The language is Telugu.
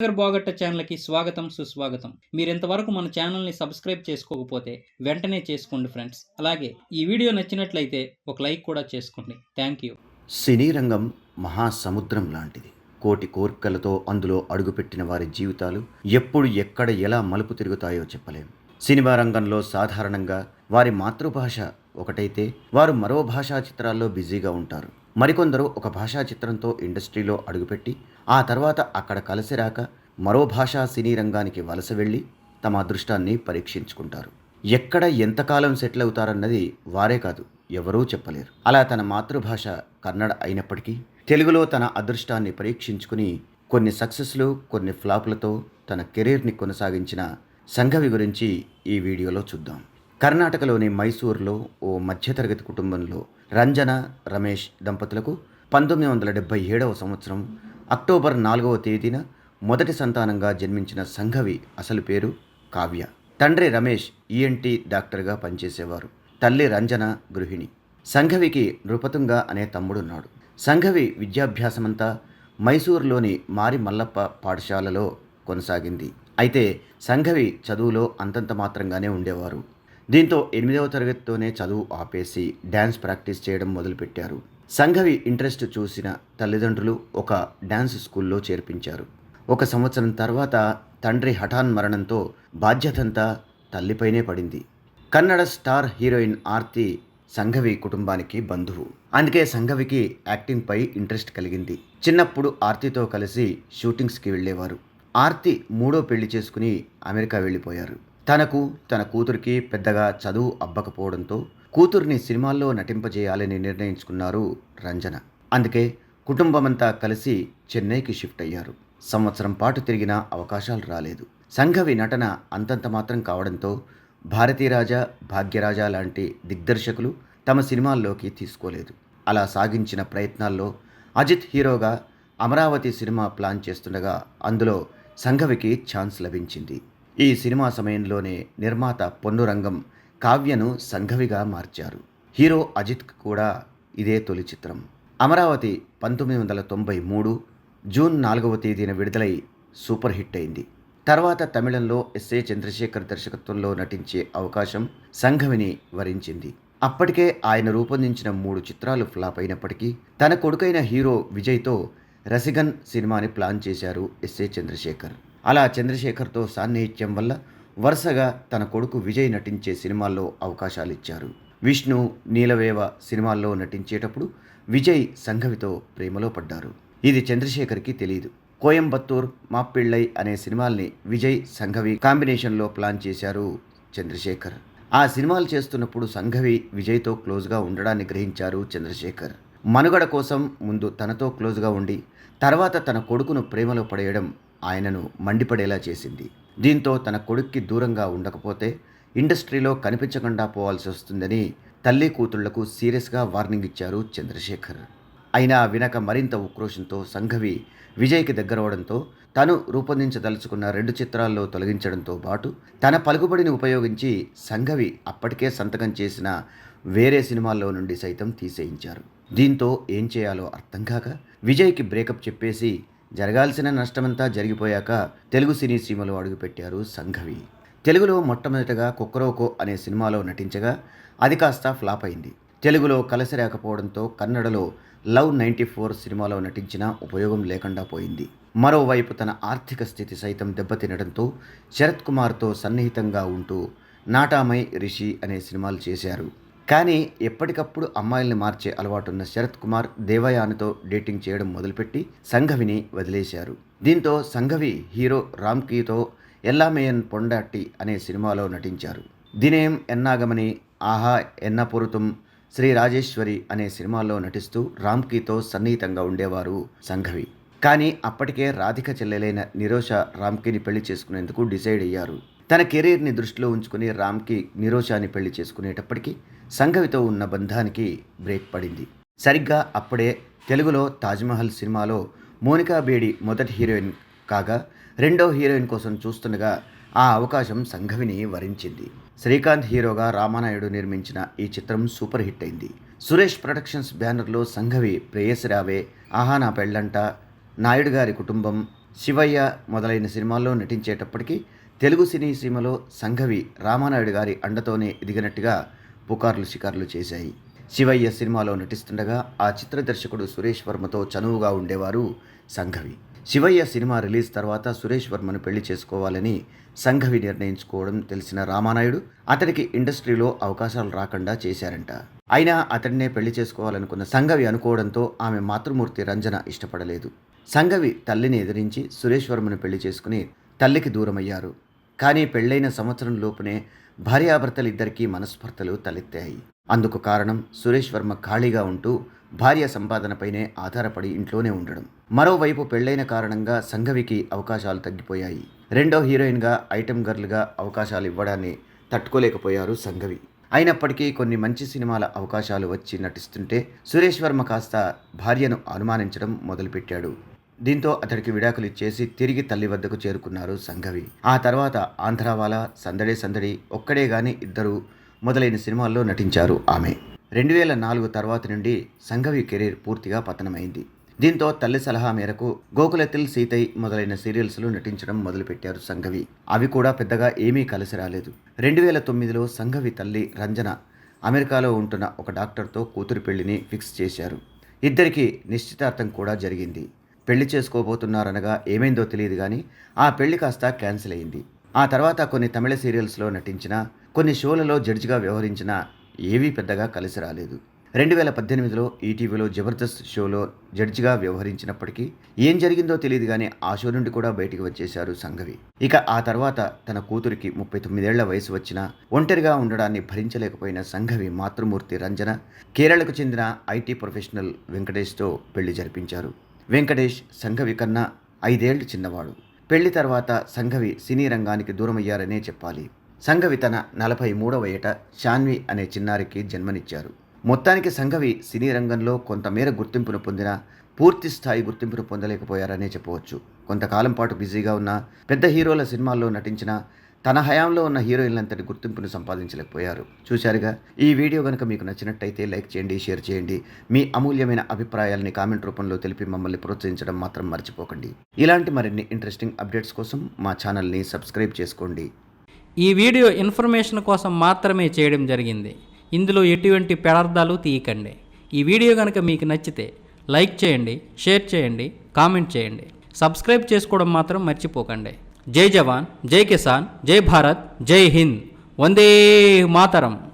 సాగర్ బోగట్ట ఛానల్కి స్వాగతం సుస్వాగతం. మీరు ఇంతవరకు మన ఛానల్ని సబ్స్క్రైబ్ చేసుకోకపోతే వెంటనే చేసుకోండి ఫ్రెండ్స్. అలాగే ఈ వీడియో నచ్చినట్లయితే ఒక లైక్ కూడా చేసుకోండి. Thank you. సినీ రంగం మహాసముద్రం లాంటిది. కోటి కోర్కెలతో అందులో అడుగుపెట్టిన వారి జీవితాలు ఎప్పుడు ఎక్కడ ఎలా మలుపు తిరుగుతాయో చెప్పలేం. సినిమా రంగంలో సాధారణంగా వారి మాతృభాష ఒకటైతే వారు మరో భాషా చిత్రాల్లో బిజీగా ఉంటారు. మరికొందరు ఒక భాషా చిత్రంతో ఇండస్ట్రీలో అడుగుపెట్టి ఆ తర్వాత అక్కడ కలిసి రాక మరో భాషా సినీ రంగానికి వలస వెళ్ళి తమ అదృష్టాన్ని పరీక్షించుకుంటారు. ఎక్కడ ఎంతకాలం సెటిల్ అవుతారన్నది వారే కాదు ఎవరూ చెప్పలేరు. అలా తన మాతృభాష కన్నడ అయినప్పటికీ తెలుగులో తన అదృష్టాన్ని పరీక్షించుకుని కొన్ని సక్సెస్లు కొన్ని ఫ్లాపులతో తన కెరీర్ని కొనసాగించిన సంఘవి గురించి ఈ వీడియోలో చూద్దాం. కర్ణాటకలోని మైసూర్లో ఓ మధ్యతరగతి కుటుంబంలో రంజన రమేష్ దంపతులకు పంతొమ్మిది వందల డెబ్బై ఏడవ సంవత్సరం అక్టోబర్ నాలుగవ తేదీన మొదటి సంతానంగా జన్మించిన సంఘవి అసలు పేరు కావ్య. తండ్రి రమేష్ ఈఎన్టీ డాక్టర్గా పనిచేసేవారు. తల్లి రంజన గృహిణి. సంఘవికి నృపతుంగ అనే తమ్ముడున్నాడు. సంఘవి విద్యాభ్యాసమంతా మైసూరులోని మారి మల్లప్ప పాఠశాలలో కొనసాగింది. అయితే సంఘవి చదువులో అంతంత మాత్రంగానే ఉండేవారు. దీంతో ఎనిమిదవ తరగతితోనే చదువు ఆపేసి డ్యాన్స్ ప్రాక్టీస్ చేయడం మొదలుపెట్టారు. సంఘవి ఇంట్రెస్ట్ చూసిన తల్లిదండ్రులు ఒక డ్యాన్స్ స్కూల్లో చేర్పించారు. ఒక సంవత్సరం తర్వాత తండ్రి హఠాన్ మరణంతో బాధ్యతంతా తల్లిపైనే పడింది. కన్నడ స్టార్ హీరోయిన్ ఆర్తి సంఘవి కుటుంబానికి బంధువు. అందుకే సంఘవికి యాక్టింగ్పై ఇంట్రెస్ట్ కలిగింది. చిన్నప్పుడు ఆర్తితో కలిసి షూటింగ్స్కి వెళ్ళేవారు. ఆర్తి మూడో పెళ్ళి చేసుకుని అమెరికా వెళ్ళిపోయారు. తనకు తన కూతురికి పెద్దగా చదువు అబ్బకపోవడంతో కూతుర్ని సినిమాల్లో నటింపజేయాలని నిర్ణయించుకున్నారు రంజన. అందుకే కుటుంబమంతా కలిసి చెన్నైకి షిఫ్ట్ అయ్యారు. సంవత్సరం పాటు తిరిగిన అవకాశాలు రాలేదు. సంఘవి నటన అంతంత మాత్రం కావడంతో భారతీరాజా భాగ్యరాజా లాంటి దిగ్దర్శకులు తమ సినిమాల్లోకి తీసుకోలేదు. అలా సాగించిన ప్రయత్నాల్లో అజిత్ హీరోగా అమరావతి సినిమా ప్లాన్ చేస్తుండగా అందులో సంఘవికి ఛాన్స్ లభించింది. ఈ సినిమా సమయంలోనే నిర్మాత పొన్నురంగం కావ్యను సంఘవిగా మార్చారు. హీరో అజిత్ కూడా ఇదే తొలి చిత్రం. అమరావతి పంతొమ్మిది వందల తొంభై మూడు జూన్ నాలుగవ తేదీన విడుదలై సూపర్ హిట్ అయింది. తర్వాత తమిళంలో ఎస్ఏ చంద్రశేఖర్ దర్శకత్వంలో నటించే అవకాశం సంఘవిని వరించింది. అప్పటికే ఆయన రూపొందించిన మూడు చిత్రాలు ఫ్లాప్ అయినప్పటికీ తన కొడుకైన హీరో విజయ్తో రసిగన్ సినిమాని ప్లాన్ చేశారు ఎస్ఏ చంద్రశేఖర్. అలా చంద్రశేఖర్తో సాన్నిహిత్యం వల్ల వరుసగా తన కొడుకు విజయ్ నటించే సినిమాల్లో అవకాశాలు ఇచ్చారు విష్ణు నీలవేవ సినిమాల్లో నటించేటప్పుడు విజయ్ సంఘవితో ప్రేమలో పడ్డారు. ఇది చంద్రశేఖర్కి తెలియదు కోయంబత్తూర్ మాప్పిళ్ళై అనే సినిమాల్ని విజయ్ సంఘవి కాంబినేషన్లో ప్లాన్ చేశారు చంద్రశేఖర్. ఆ సినిమాలు చేస్తున్నప్పుడు సంఘవి విజయ్తో క్లోజ్గా ఉండడాన్ని గ్రహించారు చంద్రశేఖర్. మనుగడ కోసం ముందు తనతో క్లోజ్గా ఉండి తర్వాత తన కొడుకును ప్రేమలో పడేయడం ఆయనను మండిపడేలా చేసింది. దీంతో తన కొడుక్కి దూరంగా ఉండకపోతే ఇండస్ట్రీలో కనిపించకుండా పోవాల్సి వస్తుందని తల్లి కూతుళ్ళకు సీరియస్గా వార్నింగ్ ఇచ్చారు చంద్రశేఖర్. అయినా వినక మరింత ఉక్రోషంతో సంఘవి విజయ్కి దగ్గరవడంతో తను రూపొందించదలుచుకున్న రెండు చిత్రాల్లో తొలగించడంతో పాటు తన పలుకుబడిని ఉపయోగించి సంఘవి అప్పటికే సంతకం చేసిన వేరే సినిమాల్లో నుండి సైతం తీసేయించారు. దీంతో ఏం చేయాలో అర్థం కాక విజయ్కి బ్రేకప్ చెప్పేసి జరగాల్సిన నష్టమంతా జరిగిపోయాక తెలుగు సినీ సీమలో అడుగుపెట్టారు సంఘవి. తెలుగులో మొట్టమొదటగా కుక్కరోకో అనే సినిమాలో నటించగా అది కాస్త ఫ్లాప్ అయింది. తెలుగులో కలిసి రాకపోవడంతో కన్నడలో లవ్ నైంటీ ఫోర్ సినిమాలో నటించిన ఉపయోగం లేకుండా పోయింది. మరోవైపు తన ఆర్థిక స్థితి సైతం దెబ్బతినడంతో శరత్ కుమార్తో సన్నిహితంగా ఉంటూ నాటామై రిషి అనే సినిమాలు చేశారు. కానీ ఎప్పటికప్పుడు అమ్మాయిల్ని మార్చే అలవాటు ఉన్న శరత్ కుమార్ దేవయానితో డేటింగ్ చేయడం మొదలుపెట్టి సంఘవిని వదిలేశారు. దీంతో సంఘవి హీరో రామ్కీతో ఎల్లామేయన్ పొండాట్టి అనే సినిమాలో నటించారు. దినేం ఎన్నాగమని ఆహా ఎన్నపురుతం శ్రీ రాజేశ్వరి అనే సినిమాల్లో నటిస్తూ రామ్కీతో సన్నిహితంగా ఉండేవారు సంఘవి. కానీ అప్పటికే రాధిక చెల్లెలైన నిరోష రామ్కీని పెళ్ళి చేసుకునేందుకు డిసైడ్ అయ్యారు. తన కెరీర్ని దృష్టిలో ఉంచుకుని రామ్కి నిరోషాని పెళ్ళి చేసుకునేటప్పటికీ సంఘవితో ఉన్న బంధానికి బ్రేక్ పడింది. సరిగ్గా అప్పుడే తెలుగులో తాజ్మహల్ సినిమాలో మోనికా బేడి మొదటి హీరోయిన్ కాగా రెండో హీరోయిన్ కోసం చూస్తుండగా ఆ అవకాశం సంఘవిని వరించింది. శ్రీకాంత్ హీరోగా రామానాయుడు నిర్మించిన ఈ చిత్రం సూపర్ హిట్ అయింది. సురేష్ ప్రొడక్షన్స్ బ్యానర్లో సంఘవి ప్రేయసి రావే ఆహానా పెళ్ళంట నాయుడు గారి కుటుంబం శివయ్య మొదలైన సినిమాల్లో నటించేటప్పటికీ తెలుగు సినీ సీమలో సంఘవి రామానాయుడు గారి అండతోనే ఎదిగినట్టుగా పుకార్లు షికార్లు చేశాయి. శివయ్య సినిమాలో నటిస్తుండగా ఆ చిత్ర దర్శకుడు సురేష్ వర్మతో చనువుగా ఉండేవారు సంఘవి. శివయ్య సినిమా రిలీజ్ తర్వాత సురేష్ వర్మను పెళ్ళి చేసుకోవాలని సంఘవి నిర్ణయించుకోవడం తెలిసిన రామానాయుడు అతడికి ఇండస్ట్రీలో అవకాశాలు రాకుండా చేశారంట. అయినా అతడినే పెళ్ళి చేసుకోవాలనుకున్న సంఘవి అనుకోవడంతో ఆమె మాతృమూర్తి రంజన ఇష్టపడలేదు. సంఘవి తల్లిని ఎదిరించి సురేష్ వర్మను పెళ్ళి చేసుకుని తల్లికి దూరమయ్యారు. కానీ పెళ్ళైన సంవత్సరం లోపునే భార్యాభర్తలిద్దరికీ మనస్పర్ధలు తలెత్తాయి. అందుకు కారణం సురేష్ వర్మ ఖాళీగా ఉంటూ భార్య సంపాదనపైనే ఆధారపడి ఇంట్లోనే ఉండడం. మరోవైపు పెళ్ళైన కారణంగా సంఘవికి అవకాశాలు తగ్గిపోయాయి. రెండో హీరోయిన్గా ఐటమ్ గర్ల్గా అవకాశాలు ఇవ్వడాన్ని తట్టుకోలేకపోయారు సంఘవి. అయినప్పటికీ కొన్ని మంచి సినిమాల అవకాశాలు వచ్చి నటిస్తుంటే సురేష్ వర్మ కాస్త భార్యను అనుమానించడం మొదలుపెట్టాడు. దీంతో అతడికి విడాకులు ఇచ్చేసి తిరిగి తల్లి వద్దకు చేరుకున్నారు సంఘవి. ఆ తర్వాత ఆంధ్రావాల సందడే సందడి ఒక్కడే గాని ఇద్దరు మొదలైన సినిమాల్లో నటించారు ఆమె. రెండు వేల నాలుగు తర్వాత నుండి సంఘవి కెరీర్ పూర్తిగా పతనమైంది. దీంతో తల్లి సలహా మేరకు గోకులతిల్ సీతై మొదలైన సీరియల్స్లో నటించడం మొదలుపెట్టారు సంఘవి. అవి కూడా పెద్దగా ఏమీ కలిసి రాలేదు. రెండు వేల తొమ్మిదిలో సంఘవి తల్లి రంజన అమెరికాలో ఉంటున్న ఒక డాక్టర్తో కూతురు పెళ్ళిని ఫిక్స్ చేశారు. ఇద్దరికి నిశ్చితార్థం కూడా జరిగింది. పెళ్ళి చేసుకోబోతున్నారనగా ఏమైందో తెలియదు కానీ ఆ పెళ్ళి కాస్త క్యాన్సిల్ అయింది. ఆ తర్వాత కొన్ని తమిళ సీరియల్స్లో నటించిన కొన్ని షోలలో జడ్జిగా వ్యవహరించిన ఏవీ పెద్దగా కలిసి రాలేదు. రెండు వేల పద్దెనిమిదిలో ఈటీవీలో జబర్దస్త్ షోలో జడ్జిగా వ్యవహరించినప్పటికీ ఏం జరిగిందో తెలియదు కానీ ఆ షో నుండి కూడా బయటికి వచ్చేశారు సంఘవి. ఇక ఆ తర్వాత తన కూతురికి ముప్పై తొమ్మిదేళ్ళ వయసు వచ్చినా ఒంటరిగా ఉండడాన్ని భరించలేకపోయిన సంఘవి మాతృమూర్తి రంజన కేరళకు చెందిన ఐటీ ప్రొఫెషనల్ వెంకటేష్తో పెళ్ళి జరిపించారు. వెంకటేష్ సంఘవి కన్నా ఐదేళ్ళు చిన్నవాడు. పెళ్ళి తర్వాత సంఘవి సినీ రంగానికి దూరమయ్యారనే చెప్పాలి. సంఘవి తన నలభై మూడవ ఏట శాన్వి అనే చిన్నారికి జన్మనిచ్చారు. మొత్తానికి సంఘవి సినీ రంగంలో కొంతమేర గుర్తింపును పొందిన పూర్తి స్థాయి గుర్తింపును పొందలేకపోయారనే చెప్పవచ్చు. కొంతకాలం పాటు బిజీగా ఉన్న పెద్ద హీరోల సినిమాల్లో నటించిన తన హయాంలో ఉన్న హీరోయిన్లంతటి గుర్తింపును సంపాదించలేకపోయారు. చూశారుగా? ఈ వీడియో కనుక మీకు నచ్చినట్టయితే లైక్ చేయండి షేర్ చేయండి. మీ అమూల్యమైన అభిప్రాయాల్ని కామెంట్ రూపంలో తెలిపి మమ్మల్ని ప్రోత్సహించడం మాత్రం మర్చిపోకండి. ఇలాంటి మరిన్ని ఇంట్రెస్టింగ్ అప్డేట్స్ కోసం మా ఛానల్ని సబ్స్క్రైబ్ చేసుకోండి. ఈ వీడియో ఇన్ఫర్మేషన్ కోసం మాత్రమే చేయడం జరిగింది. ఇందులో ఎటువంటి పెడార్థాలు తీయకండి. ఈ వీడియో కనుక మీకు నచ్చితే లైక్ చేయండి షేర్ చేయండి కామెంట్ చేయండి. సబ్స్క్రైబ్ చేసుకోవడం మాత్రం మర్చిపోకండి. జై జవాన్ జై కిసాన్ జై భారత్ జై హింద్. వందే మాతరం.